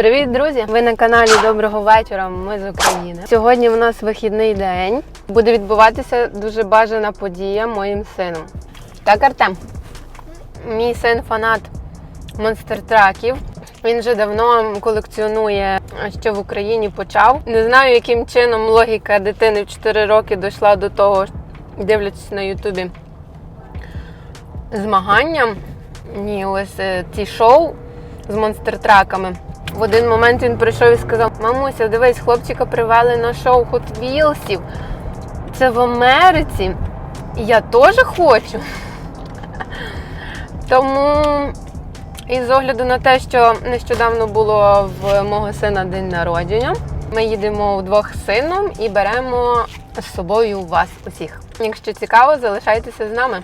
Привіт, друзі! Ви на каналі Доброго вечора. Ми з України. Сьогодні в нас вихідний день. Буде відбуватися дуже бажана подія моїм сином. Так, Артем. Мій син фанат монстр-траків. Він вже давно колекціонує, ще в Україні почав. Не знаю, яким чином логіка дитини в 4 роки дійшла до того, дивлячись на Ютубі змагання. Ні, ось е, ці шоу з монстр-траками. В один момент він прийшов і сказав: Мамуся, дивись, хлопчика привели на шоу Hot Wheels'ів. Це в Америці. Я теж хочу. Тому, і з огляду на те, що нещодавно було в мого сина день народження, ми їдемо вдвох з сином і беремо з собою вас усіх. Якщо цікаво, залишайтеся з нами.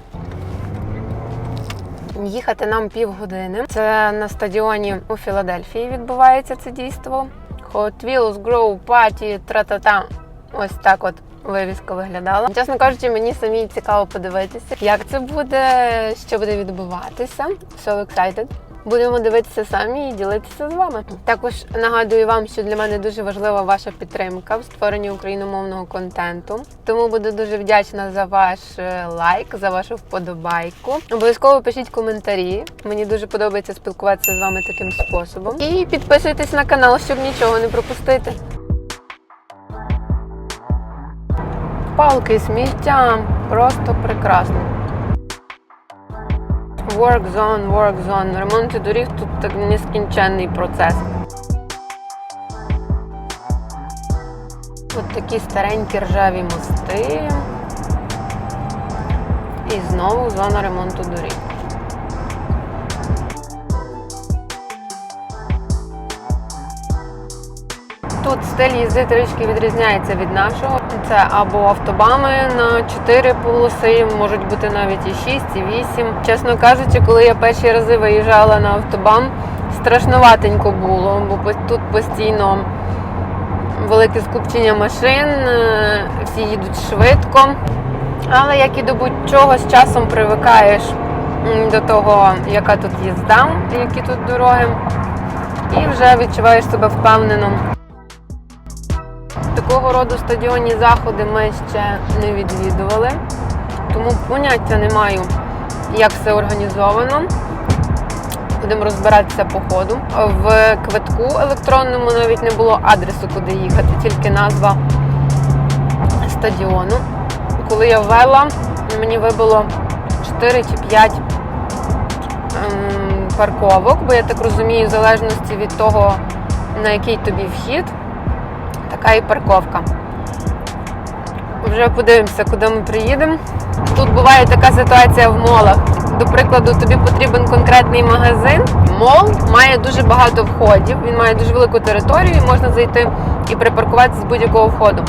Їхати нам півгодини. Це на стадіоні у Філадельфії відбувається це дійство. Hot Wheels, Grow, Party, тра-та-та. Ось так от вивіска виглядала. Чесно кажучи, мені самі цікаво подивитися, як це буде, що буде відбуватися. So excited. Будемо дивитися самі і ділитися з вами. Також нагадую вам, що для мене дуже важлива ваша підтримка в створенні україномовного контенту. Тому буду дуже вдячна за ваш е, лайк, за вашу вподобайку. Обов'язково пишіть коментарі. Мені дуже подобається спілкуватися з вами таким способом. І підписуйтесь на канал, щоб нічого не пропустити. Палки, сміття просто прекрасно. Work zone, work zone. Ремонти доріг тут так нескінченний процес. От такі старенькі ржаві мости. І знову зона ремонту доріг. Тут стиль їзди трішки відрізняється від нашого. Це або автобами на 4 полоси, можуть бути навіть і 6, і 8. Чесно кажучи, коли я перші рази виїжджала на автобам, страшноватенько було, бо тут постійно велике скупчення машин, е, всі їдуть швидко. Але як і до будь-чого з часом привикаєш до того, яка тут їзда, які тут дороги, і вже відчуваєш себе впевнено. Такого роду стадіонні заходи ми ще не відвідували, тому поняття не маю, як все організовано. Будемо розбиратися по ходу. В квитку електронному навіть не було адресу, куди їхати, тільки назва стадіону. Коли я ввела, мені вибило 4 чи 5 ем, парковок, бо я так розумію, в залежності від того, на який тобі вхід, така і парковка. Вже подивимося, куди ми приїдемо. Тут буває така ситуація в молах. До прикладу, тобі потрібен конкретний магазин. Мол має дуже багато входів, він має дуже велику територію, і можна зайти і припаркуватися з будь-якого входу.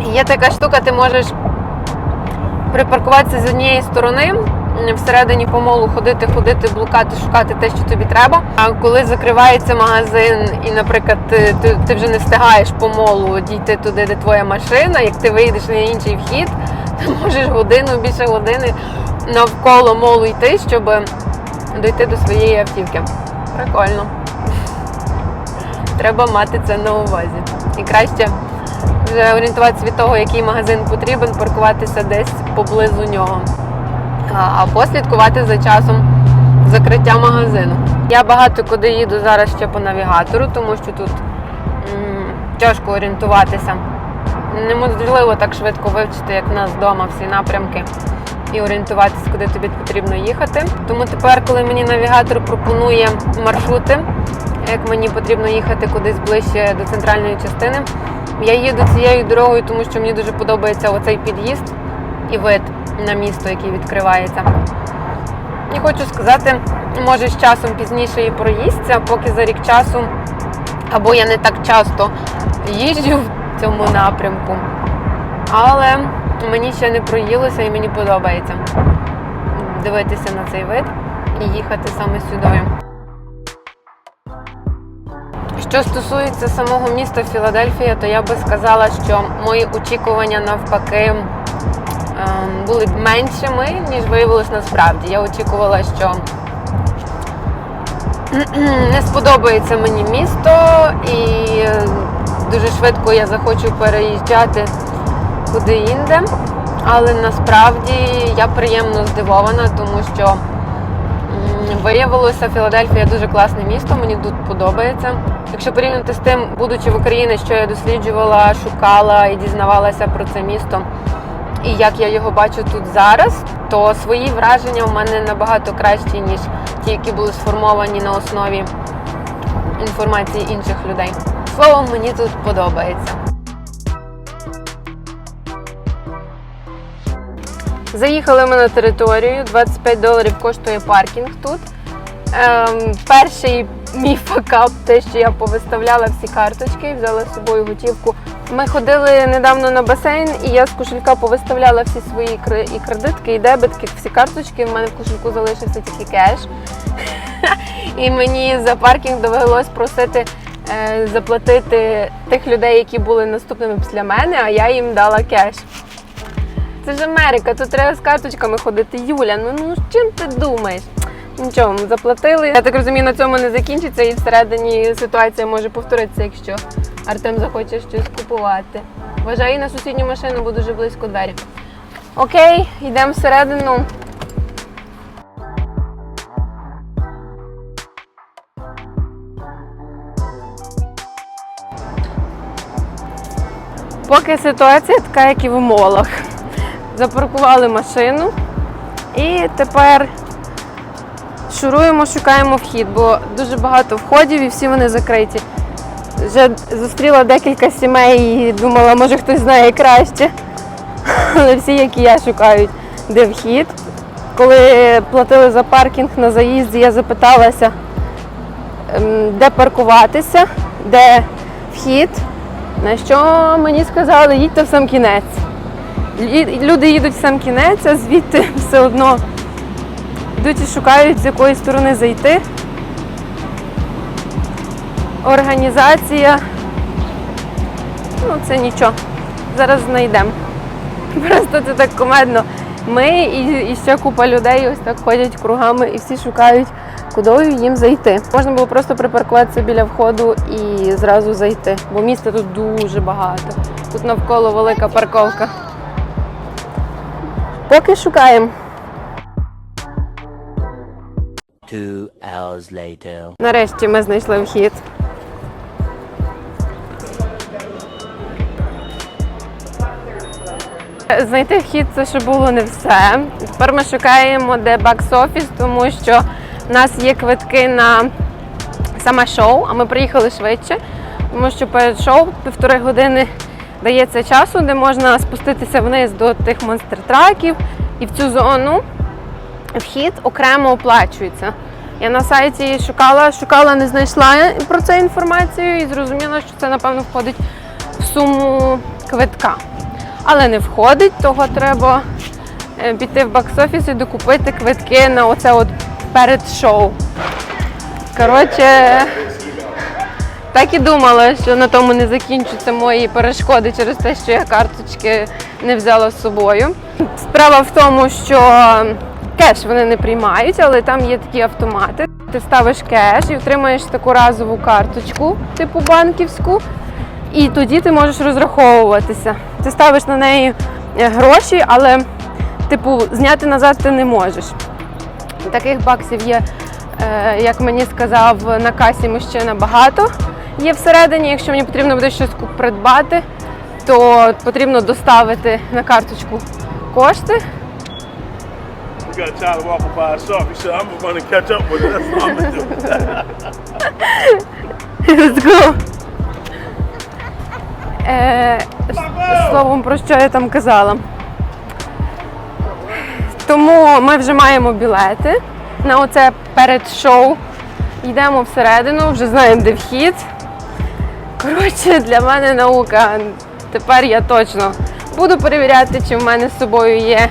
Є така штука, ти можеш припаркуватися з однієї сторони, всередині по молу ходити, ходити, блукати, шукати те, що тобі треба. А коли закривається магазин, і, наприклад, ти, ти, ти вже не встигаєш по молу дійти туди, де твоя машина, як ти вийдеш на інший вхід, ти можеш годину, більше години навколо молу йти, щоб дойти до своєї автівки. Прикольно. Треба мати це на увазі. І краще вже орієнтуватися від того, який магазин потрібен, паркуватися десь поблизу нього. Або слідкувати за часом закриття магазину. Я багато куди їду зараз ще по навігатору, тому що тут тяжко орієнтуватися. Неможливо так швидко вивчити, як в нас вдома всі напрямки, і орієнтуватися, куди тобі потрібно їхати. Тому тепер, коли мені навігатор пропонує маршрути, як мені потрібно їхати кудись ближче до центральної частини, я їду цією дорогою, тому що мені дуже подобається оцей під'їзд і вид на місто, який відкривається. І хочу сказати, може з часом пізніше і проїсться, поки за рік часу, або я не так часто їжджу в цьому напрямку. Але мені ще не проїлося і мені подобається дивитися на цей вид і їхати саме сюди. Що стосується самого міста Філадельфія, то я би сказала, що мої очікування навпаки були б меншими, ніж виявилось насправді. Я очікувала, що не сподобається мені місто, і дуже швидко я захочу переїжджати куди інде. Але насправді я приємно здивована, тому що виявилося, Філадельфія дуже класне місто, мені тут подобається. Якщо порівняти з тим, будучи в Україні, що я досліджувала, шукала і дізнавалася про це місто, і як я його бачу тут зараз, то свої враження в мене набагато кращі, ніж ті, які були сформовані на основі інформації інших людей. Словом, мені тут подобається. Заїхали ми на територію, 25 доларів коштує паркінг тут. Ем, перший мій факап, те, що я повиставляла всі карточки, взяла з собою готівку. Ми ходили недавно на басейн, і я з кошелька повиставляла всі свої і кредитки, і дебетки, всі карточки. В мене в кошельку залишився тільки кеш. І мені за паркінг довелось просити е, заплатити тих людей, які були наступними після мене, а я їм дала кеш. Це ж Америка, тут треба з карточками ходити. Юля, ну ну чим ти думаєш? Нічого, заплатили. Я так розумію, на цьому не закінчиться і всередині ситуація може повторитися, якщо Артем захоче щось купувати. Вважаю на сусідню машину, бо дуже близько двері. Окей, йдемо всередину. Поки ситуація така, як і в молах. Запаркували машину і тепер шуруємо, шукаємо вхід, бо дуже багато входів і всі вони закриті. Вже зустріла декілька сімей і думала, може хтось знає краще. Але всі, як і я, шукають, де вхід. Коли платили за паркінг на заїзді, я запиталася, ем, де паркуватися, де вхід. На що мені сказали, їдьте в сам кінець. Люди їдуть в сам кінець, а звідти все одно йдуть і шукають, з якої сторони зайти. Організація. Ну, це нічого. Зараз знайдемо. Просто це так комедно. Ми і, і ще купа людей ось так ходять кругами і всі шукають, куди їм зайти. Можна було просто припаркуватися біля входу і зразу зайти, бо міста тут дуже багато. Тут навколо велика парковка. Поки шукаємо. Two hours later. Нарешті ми знайшли вхід. Знайти вхід це ще було не все. Тепер ми шукаємо, де бакс-офіс, тому що в нас є квитки на саме шоу, а ми приїхали швидше, тому що перед шоу півтори години дається часу, де можна спуститися вниз до тих монстр-траків і в цю зону вхід окремо оплачується. Я на сайті шукала, шукала, не знайшла про це інформацію і зрозуміла, що це напевно входить в суму квитка. Але не входить, того треба е, піти в бакс-офіс і докупити квитки на оце от перед шоу. Коротше, так і думала, що на тому не закінчаться мої перешкоди через те, що я карточки не взяла з собою. Справа в тому, що кеш вони не приймають, але там є такі автомати. Ти ставиш кеш і отримаєш таку разову карточку, типу банківську, і тоді ти можеш розраховуватися. Ти ставиш на неї е, гроші, але типу зняти назад ти не можеш. Таких баксів є, е, як мені сказав, на касі мужчина багато є всередині. Якщо мені потрібно буде щось придбати, то потрібно доставити на карточку кошти. Let's go. Е, словом, про що я там казала. Тому ми вже маємо білети на оце перед шоу. Йдемо всередину, вже знаємо, де вхід. Коротше, для мене наука. Тепер я точно буду перевіряти, чи в мене з собою є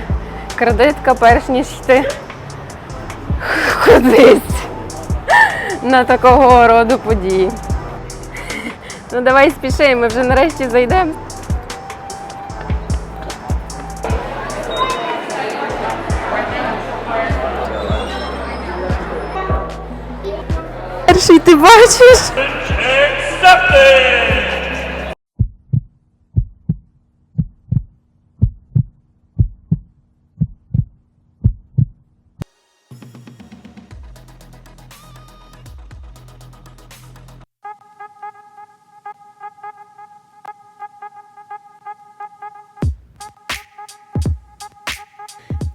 кредитка, перш ніж йти кудись на такого роду події. Ну давай спіши, ми вже нарешті зайдемо. Ти бачиш?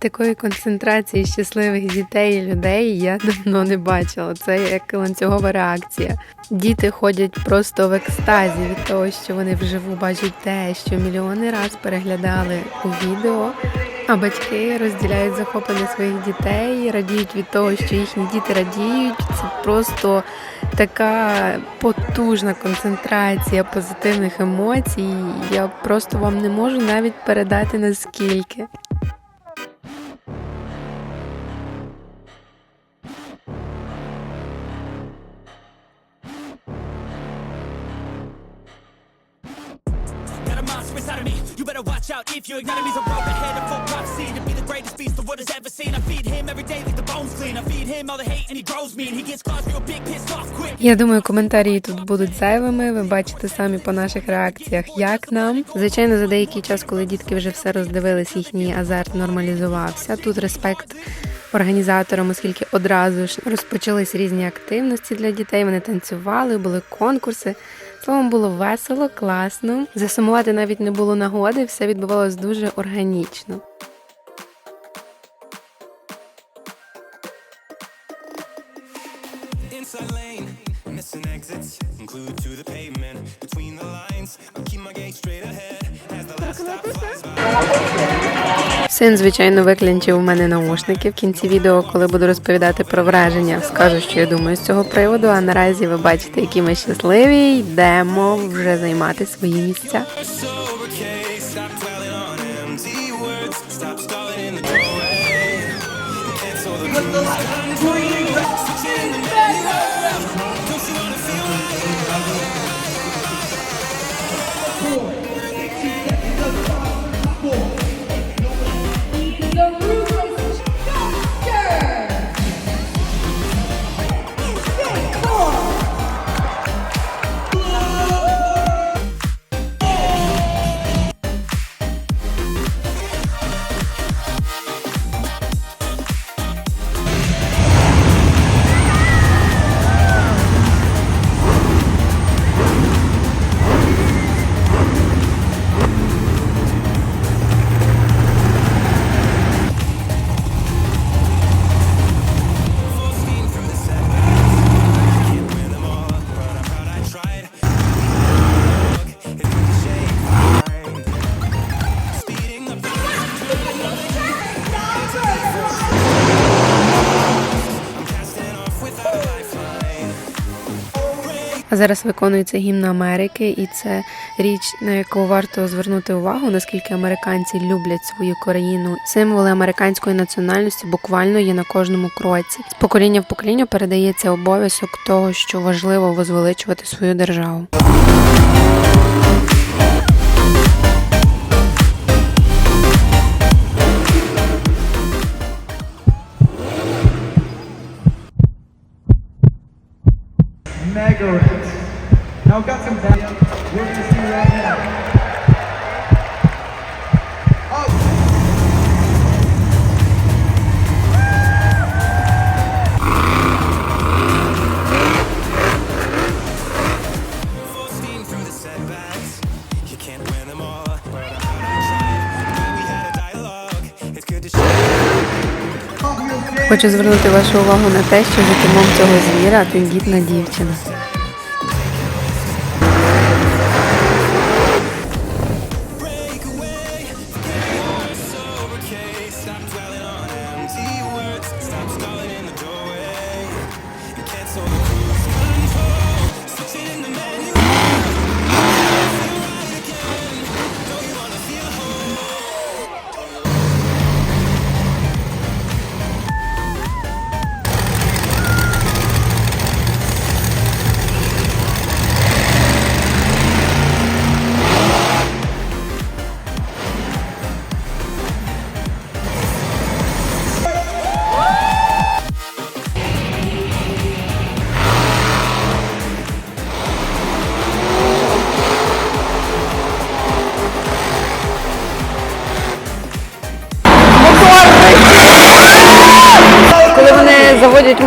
Такої концентрації щасливих дітей і людей я давно не бачила. Це як ланцюгова реакція. Діти ходять просто в екстазі від того, що вони вживу бачать те, що мільйони раз переглядали у відео. А батьки розділяють захоплення своїх дітей, радіють від того, що їхні діти радіють. Це просто така потужна концентрація позитивних емоцій. Я просто вам не можу навіть передати наскільки. You better watch out if you ignite me's a road ahead of full prophecy to be the greatest beast the world has ever seen. I feed him every day like the bones clean. I feed him all the hate and he grows me and he gets claws real big, pissed off quick. Я думаю, коментарі тут будуть зайвими. Ви бачите самі по наших реакціях, як нам. Звичайно, за деякий час, коли дітки вже все роздивились, їхній азарт нормалізувався. Тут респект організаторам, оскільки одразу ж розпочались різні активності для дітей. Вони танцювали, були конкурси. Словом, було весело, класно. Засумувати навіть не було нагоди, все відбувалось дуже органічно. Син, звичайно, виклінчив у мене наушники в кінці відео, коли буду розповідати про враження. Скажу, що я думаю з цього приводу. А наразі ви бачите, які ми щасливі. Йдемо вже займати свої місця. What the stop зараз виконується гімн Америки, і це річ, на яку варто звернути увагу, наскільки американці люблять свою країну. Символи американської національності буквально є на кожному кроці. З покоління в покоління передається обов'язок того, що важливо возвеличувати свою державу. Glad we had a dialogue. It's good to share. Хочу звернути вашу увагу на те, що кермом цього звіра тендітна дівчина.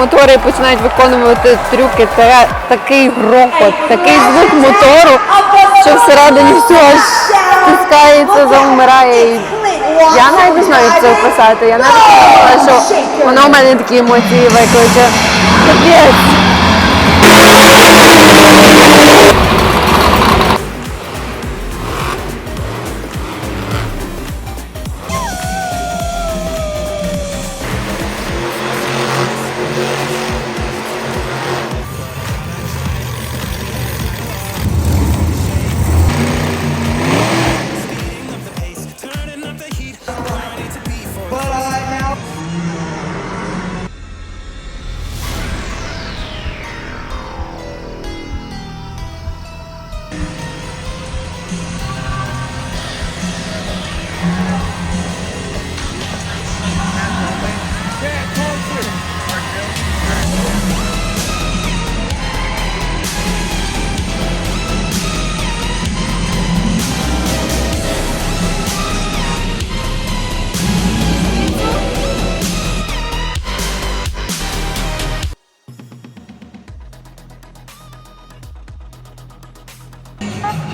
Мотори починають виконувати трюки, це такий грохот, такий звук мотору, що всередині все аж стискається, завмирає. Я навіть не знаю, як це описати. Я навіть не знаю, що воно в мене такі емоції викличе. Капець.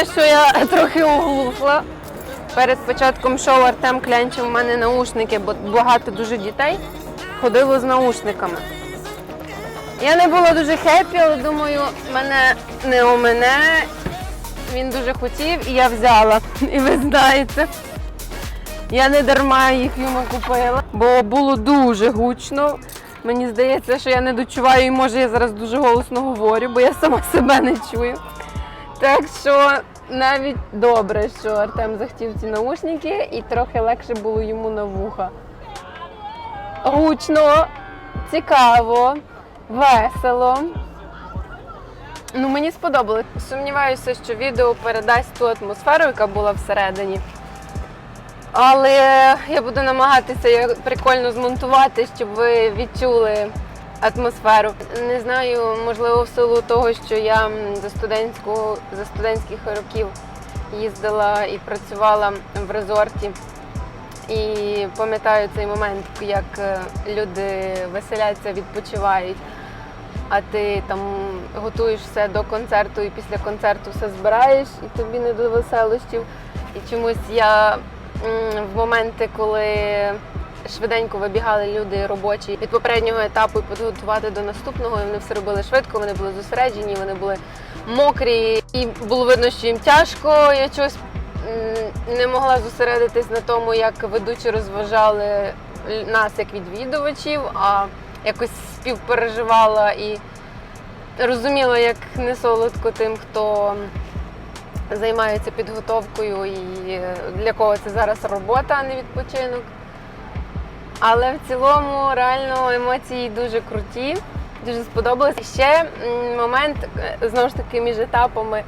враження, що я трохи оглухла. Перед початком шоу Артем клянчив у мене наушники, бо багато дуже дітей ходило з наушниками. Я не була дуже хеппі, але думаю, мене не у мене. Він дуже хотів і я взяла. І ви знаєте, я не дарма їх йому купила, бо було дуже гучно. Мені здається, що я не дочуваю і може я зараз дуже голосно говорю, бо я сама себе не чую. Так що навіть добре, що Артем захотів ці наушники і трохи легше було йому на вуха. Гучно, цікаво, весело. Ну, мені сподобалось. Сумніваюся, що відео передасть ту атмосферу, яка була всередині. Але я буду намагатися прикольно змонтувати, щоб ви відчули атмосферу. Не знаю, можливо, в силу того, що я за студентську за студентських років їздила і працювала в резорті. І пам'ятаю цей момент, як е, люди веселяться, відпочивають, а ти там готуєш все до концерту і після концерту все збираєш, і тобі не до веселощів. І чомусь я в моменти, коли швиденько вибігали люди робочі від попереднього етапу і підготувати до наступного, і вони все робили швидко, вони були зосереджені, вони були мокрі, і було видно, що їм тяжко. Я чогось не могла зосередитись на тому, як ведучі розважали нас як відвідувачів, а якось співпереживала і розуміла, як не солодко тим, хто займається підготовкою і для кого це зараз робота, а не відпочинок. Але в цілому реально емоції дуже круті, дуже сподобалось. Ще момент е, знову ж таки між етапами,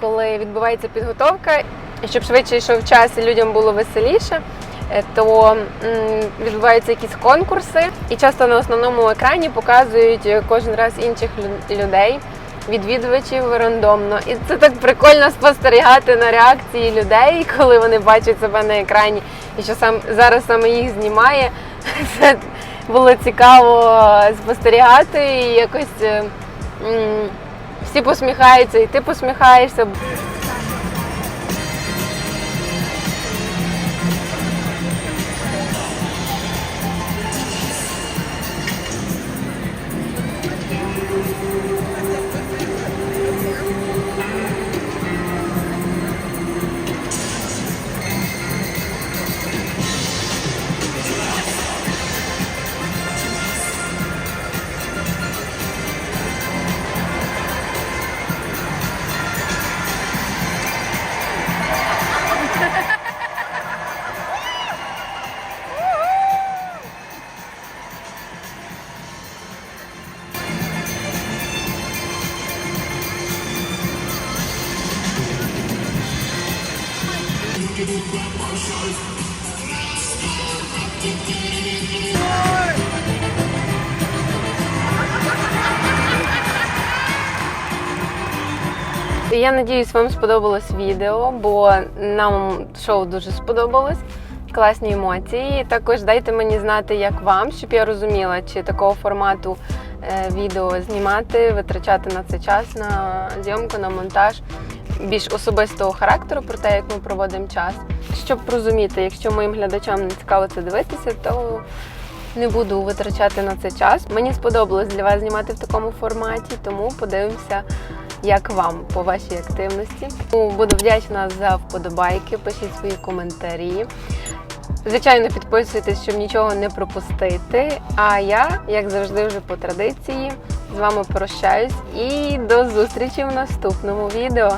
коли відбувається підготовка, щоб швидше йшов час і людям було веселіше. е, То відбуваються якісь конкурси, і часто на основному екрані показують е, кожен раз інших людей, відвідувачів рандомно. І це так прикольно спостерігати на реакції людей, коли вони бачать себе на екрані, і що сам зараз саме їх знімає. Це було цікаво спостерігати і якось е, всі посміхаються, і ти посміхаєшся. Я надіюсь, вам сподобалось відео, бо нам шоу дуже сподобалось. Класні емоції. Також дайте мені знати, як вам, щоб я розуміла, чи такого формату е, відео знімати, витрачати на це час, на зйомку, на монтаж більш особистого характеру про те, як ми проводимо час. Щоб розуміти, якщо моїм глядачам не цікаво це дивитися, то не буду витрачати на це час. Мені сподобалось для вас знімати в такому форматі, тому подивимося, як вам по вашій активності. Буду вдячна за вподобайки, пишіть свої коментарі. Звичайно, підписуйтесь, щоб нічого не пропустити. А я, як завжди, вже по традиції, з вами прощаюсь і до зустрічі в наступному відео.